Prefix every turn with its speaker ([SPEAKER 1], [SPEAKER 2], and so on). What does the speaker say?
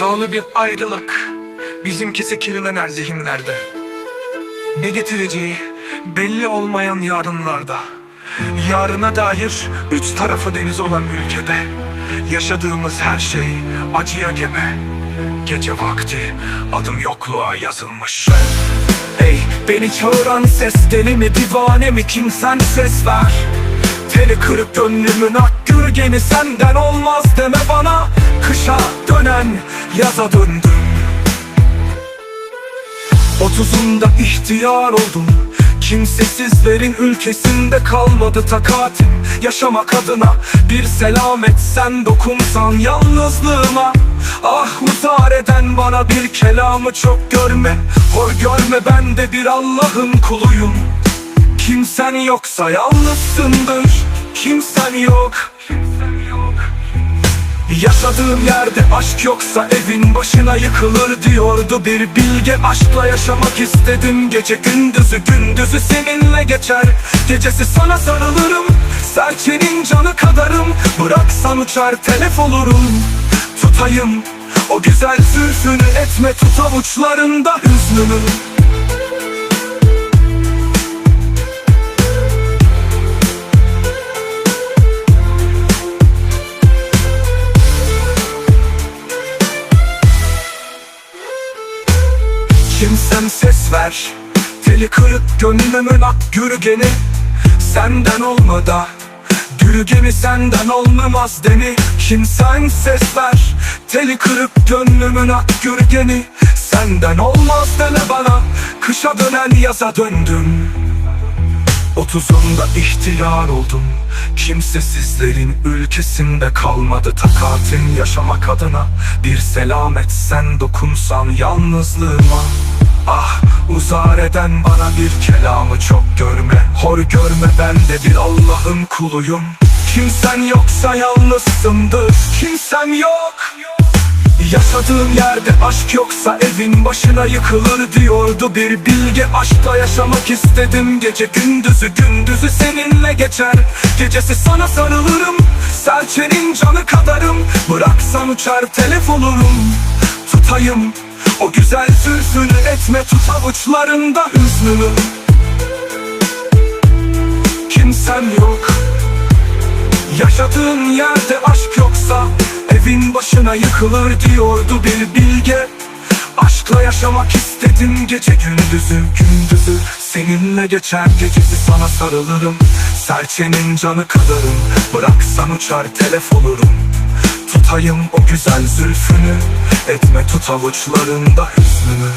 [SPEAKER 1] Sevdalı bir ayrılık Bizimkisi kirlenen zihinlerde. Ne getireceği belli olmayan yarınlarda Yarına dair üç tarafı deniz olan ülkede Yaşadığımız her şey acıya gebe Gece vakti adım yokluğa yazılmış. Ey beni çağıran ses deli mi divane mi kimsen ses ver. Teli kırık gönlümün ak gürgeni senden olmaz deme bana. Kışa dönen yaza döndüm. Otuzunda ihtiyar oldum. Kimsesizlerin ülkesinde kalmadı takatim Yaşamak adına bir selamet sen dokunsan yalnızlığıma. Ah uzar eden bana bir kelamı çok görme. Hor görme ben de bir Allah'ın kuluyum. Kimsen yoksa yalnızsındır. Kimsen yok Yaşadığım yerde aşk yoksa evin başına yıkılır diyordu bir bilge. Aşkla yaşamak istedim. Gece gündüzü gündüzü seninle geçer. Gecesi sana sarılırım. Serçenin canı kadarım. Bıraksan uçar telef olurum. Tutayım O güzel zülfünü etme tut avuçlarında hüznümü Kimsen ses ver. Teli kırık gönlümün ak gürgeni. Senden olmadı Gürgeni senden olmamaz deni. Kimsen ses ver. Teli kırık gönlümün ak gürgeni. Senden olmaz dene bana. Kışa dönen yaza döndüm. Otuzunda ihtiyar oldum. Kimsesizlerin ülkesinde kalmadı. Takatin yaşamak adına Bir selamet. Sen dokunsan yalnızlığıma Ah uzar eden bana bir kelamı çok görme. Hor görme ben de bir Allah'ın kuluyum. Kimsen yoksa yalnızsındır Kimsen yok. Yaşadığım yerde aşk yoksa evin başına yıkılır diyordu. Bir bilge Aşkla yaşamak istedim. Gece gündüzü gündüzü seninle geçer. Gecesi sana sarılırım serçenin canı kadarım. Bıraksan uçar telef olurum. Tutayım O güzel zülfünü etme tut avuçlarında hüznümü Kimsen yok. Yaşadığın yerde aşk yoksa Evin başına yıkılır diyordu bir bilge. Aşkla yaşamak istedim gece gündüzü gündüzü. Seninle geçer gecesi sana sarılırım. Serçenin canı kadarım. Bıraksan uçar telef olurum tutayım o güzel zülfünü. Etme tut avuçlarında hüznünü.